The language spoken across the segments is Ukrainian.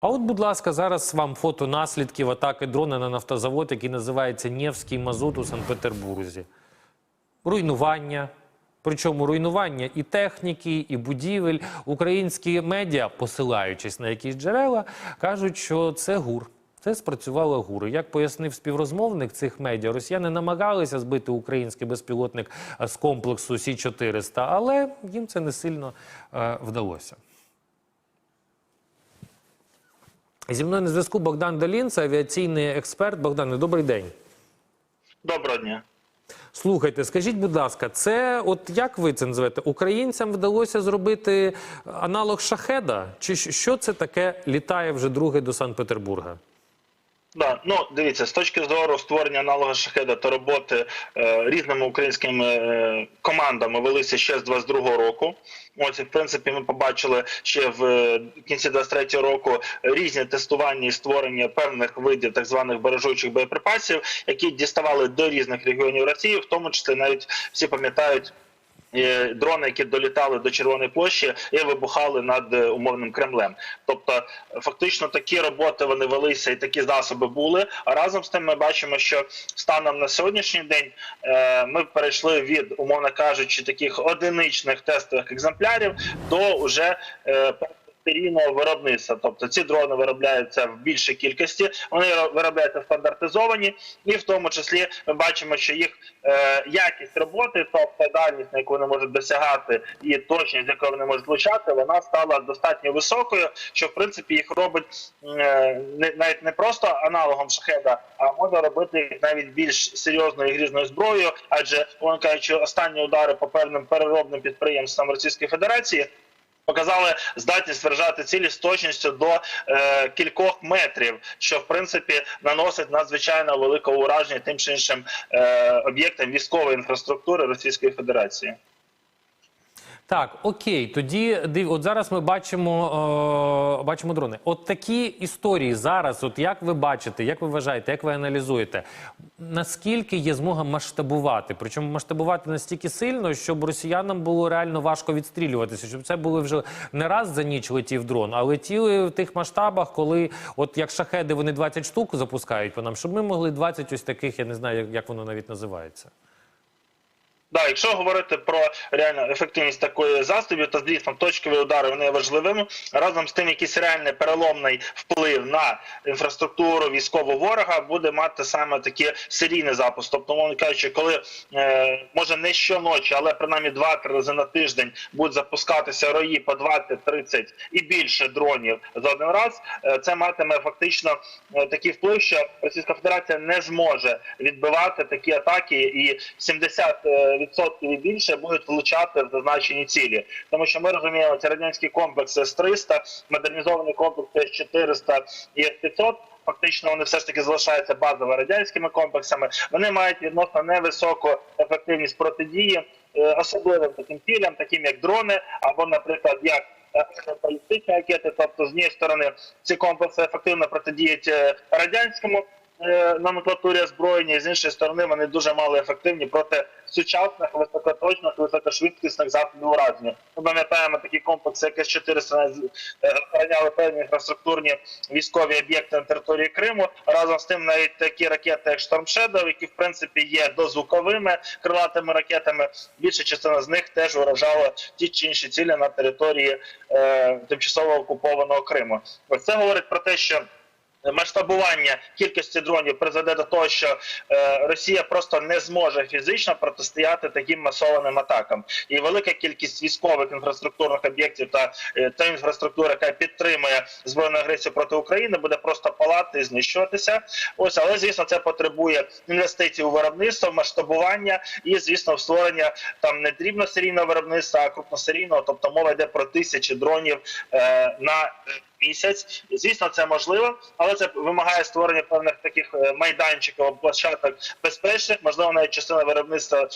А от, будь ласка, зараз вам фото наслідків атаки дрона на нафтозавод, який називається Нєвський Мазут у Санкт-Петербурзі. Руйнування. Причому руйнування і техніки, і будівель. Українські медіа, посилаючись на якісь джерела, кажуть, що це ГУР. Це спрацювало ГУР. Як пояснив співрозмовник цих медіа, росіяни намагалися збити український безпілотник з комплексу Сі-400, але їм це не сильно е, вдалося. Зі мною на зв'язку Богдан Далін, це авіаційний експерт. Богдане, добрий день. Доброго дня. Слухайте, скажіть, будь ласка, це от як ви це називаєте? Українцям вдалося зробити аналог шахеда? Чи що це таке літає вже друге до Санкт-Петербурга? Да, ну дивіться, з точки зору створення аналога шахеда та роботи е, різними українськими е, командами велися ще з 22-го року. Ось в принципі, ми побачили ще в е, кінці 23-го року різні тестування і створення певних видів так званих бережучих боєприпасів, які діставали до різних регіонів Росії, в тому числі навіть всі пам'ятають. Дрони, які долітали до Червоної площі і вибухали над е, умовним Кремлем. Тобто, фактично, такі роботи вони велися і такі засоби були. А разом з тим, ми бачимо, що станом на сьогоднішній день е, ми перейшли від, умовно кажучи, таких одиничних тестових екземплярів до уже е, серійного виробництва. Тобто ці дрони виробляються в більшій кількості, вони виробляються стандартизовані, і в тому числі ми бачимо, що їх е, якість роботи, тобто дальність, на яку вони можуть досягати, і точність, з якою вони можуть влучати, вона стала достатньо високою, що в принципі їх робить е, не навіть не просто аналогом шахеда, а можна робити їх навіть більш серйозною і грізною зброєю, адже вон кажучи, останні удари по певним переробним підприємствам Російської Федерації показали здатність виражати цілі з точністю до е, кількох метрів, що в принципі наносить надзвичайно велике ураження тим чи іншим е, об'єктам військової інфраструктури Російської Федерації. Так, окей, тоді див, от зараз ми бачимо, е, бачимо дрони. От такі історії зараз, от як ви бачите, як ви вважаєте, як ви аналізуєте, наскільки є змога масштабувати? Причому масштабувати настільки сильно, щоб росіянам було реально важко відстрілюватися, щоб це були вже не раз за ніч летів дрон, а летіли в тих масштабах, коли, от як шахеди, вони 20 штук запускають по нам, щоб ми могли 20 ось таких, я не знаю, як, як воно навіть називається. Да, якщо говорити про реальну ефективність такої засобів, то звісно точкові удари вони важливими. Разом з тим, якийсь реальний переломний вплив на інфраструктуру військового ворога буде мати саме такий серійний запуск. Тобто, мовно кажучи, коли е, може не щоночі, але принаймні 2-3 рази на тиждень будуть запускатися рої по 20-30 і більше дронів за один раз, е, це матиме фактично е, такий вплив, що Російська Федерація не зможе відбивати такі атаки, і 70% відсотків і більше будуть влучати в зазначені цілі, тому що ми розуміємо, це радянський комплекс С-300, модернізований комплекс С-400 і С-500, Фактично вони все ж таки залишаються базово радянськими комплексами. Вони мають відносно невисоку ефективність протидії е, особливим таким цілям, таким як дрони, або, наприклад, як е, балістичні ракети. Тобто, з однієї сторони, ці комплекси ефективно протидіють е, радянському номенклатурі озброєння, з іншої сторони, вони дуже мало ефективні проти сучасних високоточних, високошвидкісних засобів ураження. Ми пам'ятаємо такі комплекси, як С-400 е, охороняли певні інфраструктурні військові об'єкти на території Криму. Разом з тим, навіть такі ракети, як Shadow, які в принципі є дозвуковими крилатими ракетами. Більша частина з них теж уражала ті чи інші цілі на території е, тимчасово окупованого Криму. Ось це говорить про те, що Масштабування кількості дронів призведе до того, що е, Росія просто не зможе фізично протистояти таким масованим атакам, і велика кількість військових інфраструктурних об'єктів та е, та інфраструктури, яка підтримує збройну агресію проти України, буде просто палати і знищуватися. Ось, але звісно, це потребує інвестицій у виробництво, масштабування і, звісно, створення там не дрібносерійного виробництва, а крупносерійного, тобто мова йде про тисячі дронів е, на місяць. Звісно, це можливо, але це вимагає створення певних таких е, майданчиків або площадок безпечних. Можливо, навіть частина виробництва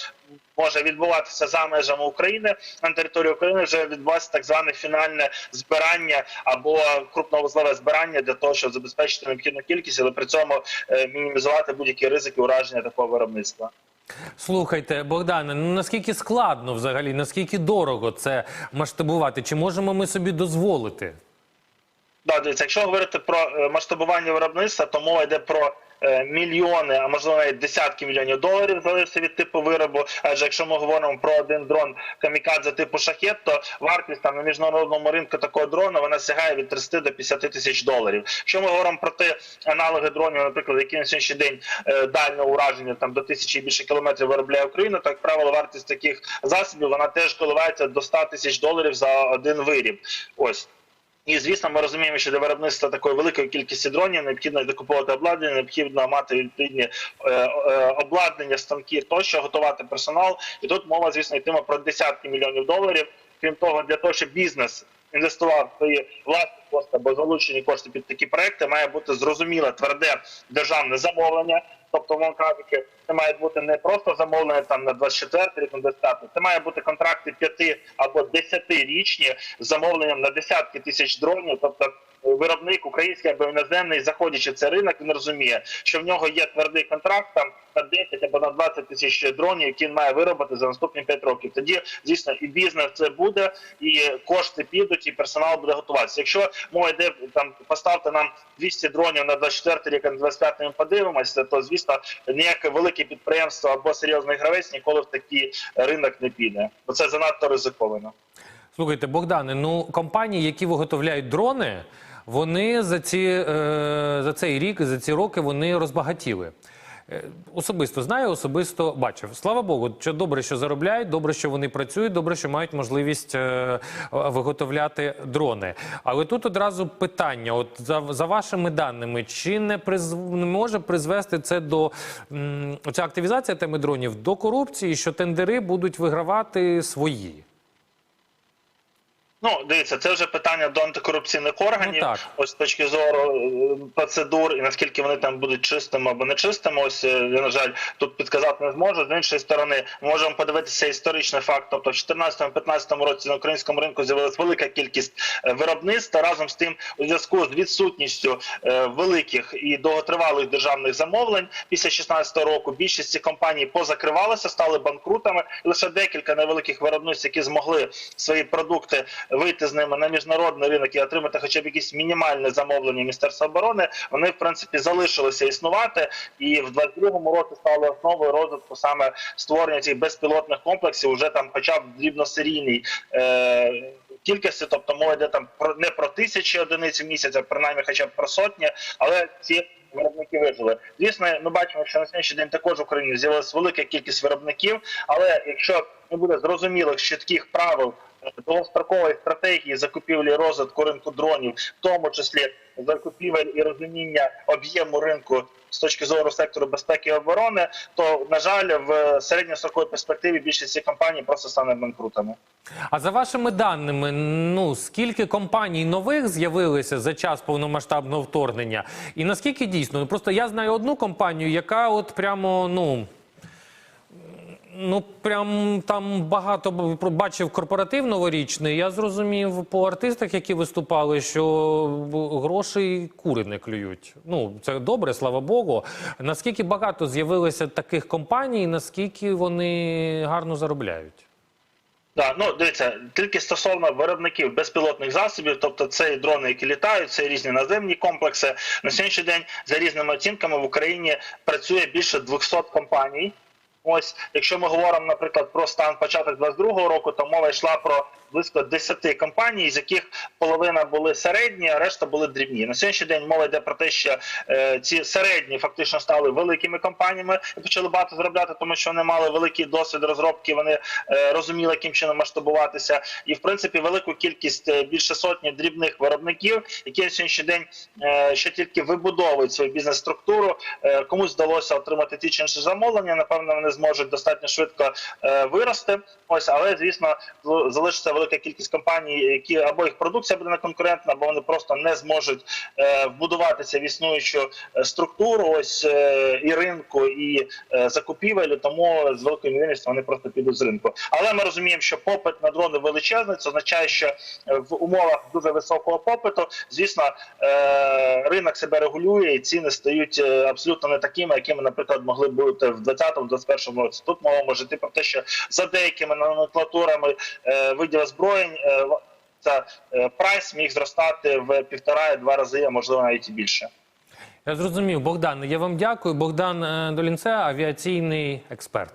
може відбуватися за межами України. На території України вже відбувається так зване фінальне збирання або крупновузлове збирання для того, щоб забезпечити необхідну кількість, але при цьому е, мінімізувати будь-які ризики ураження такого виробництва. Слухайте, Богдане, ну наскільки складно взагалі, наскільки дорого це масштабувати? Чи можемо ми собі дозволити? Да, дивіться, якщо говорити про е, масштабування виробництва, то мова йде про е, мільйони, а можливо навіть десятки мільйонів доларів залежить від типу виробу. Адже якщо ми говоримо про один дрон камікадзе типу шахет, то вартість там на міжнародному ринку такого дрона вона сягає від 30 до 50 тисяч доларів. Якщо ми говоримо про ті аналоги дронів, наприклад, які на сьогоднішній день е, дальнього ураження там до тисячі і більше кілометрів виробляє Україна, то як правило вартість таких засобів вона теж коливається до 100 тисяч доларів за один виріб. Ось. І звісно, ми розуміємо, що для виробництва такої великої кількості дронів необхідно докуповувати обладнання, необхідно мати відповідні е, е, обладнання, станки тощо, готувати персонал. І тут мова, звісно, йтиме про десятки мільйонів доларів. Крім того, для того, щоб бізнес інвестував свої власні кошти або залучені кошти під такі проекти, має бути зрозуміле тверде державне замовлення. Тобто, мовно кажучи, це має бути не просто замовлення там на 24 рік, на 25, це має бути контракти 5 або 10-річні з замовленням на десятки тисяч дронів. Тобто виробник український або іноземний, заходячи в цей ринок, він розуміє, що в нього є твердий контракт там на 10 або на 20 тисяч дронів, які він має виробити за наступні 5 років. Тоді, звісно, і бізнес це буде, і кошти підуть, і персонал буде готуватися. Якщо мова йде там, поставте нам 200 дронів на 24 рік, на 25 ми подивимося, то звісно ніяке велике підприємство або серйозний гравець ніколи в такий ринок не піде, бо це занадто ризиковано. Слухайте, Богдане, ну компанії, які виготовляють дрони, вони за ці е, за цей рік, за ці роки вони розбагатіли. Е, Особисто знаю, особисто бачив. Слава Богу, що добре, що заробляють, добре, що вони працюють, добре, що мають можливість е, виготовляти дрони. Але тут одразу питання: от за, за вашими даними, чи не приз, не може призвести це до м, ця активізація теми дронів до корупції, що тендери будуть вигравати свої? Ну, дивіться, це вже питання до антикорупційних органів. Ну, ось з точки зору е, процедур і наскільки вони там будуть чистими або нечистими. Ось е, я на жаль тут підказати не зможу. З іншої сторони, можемо подивитися історичний факт. Тобто, в 2014-2015 році на українському ринку з'явилася велика кількість е, виробництв. Та разом з тим, у зв'язку з відсутністю великих і довготривалих державних замовлень після 2016 року більшість цих компаній позакривалися, стали банкрутами. І лише декілька невеликих виробництв, які змогли свої продукти вийти з ними на міжнародний ринок і отримати хоча б якісь мінімальне замовлення Міністерства оборони, вони в принципі залишилися існувати, і в 22-му році стали основою розвитку саме створення цих безпілотних комплексів, уже там, хоча б в дрібносерійній е- кількості, тобто мова йде там про не про тисячі одиниць в місяць, а принаймні хоча б про сотні, але ці виробники вижили. Звісно, ми бачимо, що на сьогоднішній день також в Україні з'явилася велика кількість виробників, але якщо не буде зрозумілих чітких правил довгострокової стратегії закупівлі розвитку ринку дронів, в тому числі закупівель і розуміння об'єму ринку з точки зору сектору безпеки і оборони, то на жаль, в середньостроковій перспективі більшість цих компаній просто стане банкрутами. А за вашими даними, ну скільки компаній нових з'явилися за час повномасштабного вторгнення, і наскільки дійсно? Ну просто я знаю одну компанію, яка от прямо ну. Ну, прям там багато бачив корпоратив новорічний. Я зрозумів по артистах, які виступали, що грошей кури не клюють. Ну, це добре, слава Богу. Наскільки багато з'явилося таких компаній, наскільки вони гарно заробляють? Да, ну дивіться, тільки стосовно виробників безпілотних засобів, тобто це і дрони, які літають, це і різні наземні комплекси. На сьогоднішній день за різними оцінками в Україні працює більше 200 компаній. Ось, якщо ми говоримо, наприклад, про стан початок 22-го року, то мова йшла про близько 10 компаній, з яких половина були середні, а решта були дрібні. На сьогоднішній день мова йде про те, що е, ці середні фактично стали великими компаніями і почали багато заробляти, тому що вони мали великий досвід розробки. Вони е, розуміли, яким чином масштабуватися, і в принципі велику кількість е, більше сотні дрібних виробників, які на сьогоднішній день е, ще тільки вибудовують свою бізнес-структуру. Е, комусь вдалося отримати ті чи інші замовлення. Напевно, вони зможуть достатньо швидко е, вирости. Ось, але звісно, залишиться велика кількість компаній, які або їх продукція буде неконкурентна, або вони просто не зможуть е, вбудуватися в існуючу е, структуру, ось е, і ринку, і закупівель. Тому з великою ймовірністю вони просто підуть з ринку. Але ми розуміємо, що попит на дрони величезний. Це означає, що в умовах дуже високого попиту, звісно, ринок себе регулює, і ціни стають абсолютно не такими, якими, наприклад, могли бути в 2020-2021 році. Тут мова може йти про те, що за деякими номенклатурами е, видів озброєнь. е, це е, прайс міг зростати в півтора-два рази, а можливо навіть і більше. Я зрозумів, Богдан. Я вам дякую. Богдан е, Долінце, авіаційний експерт.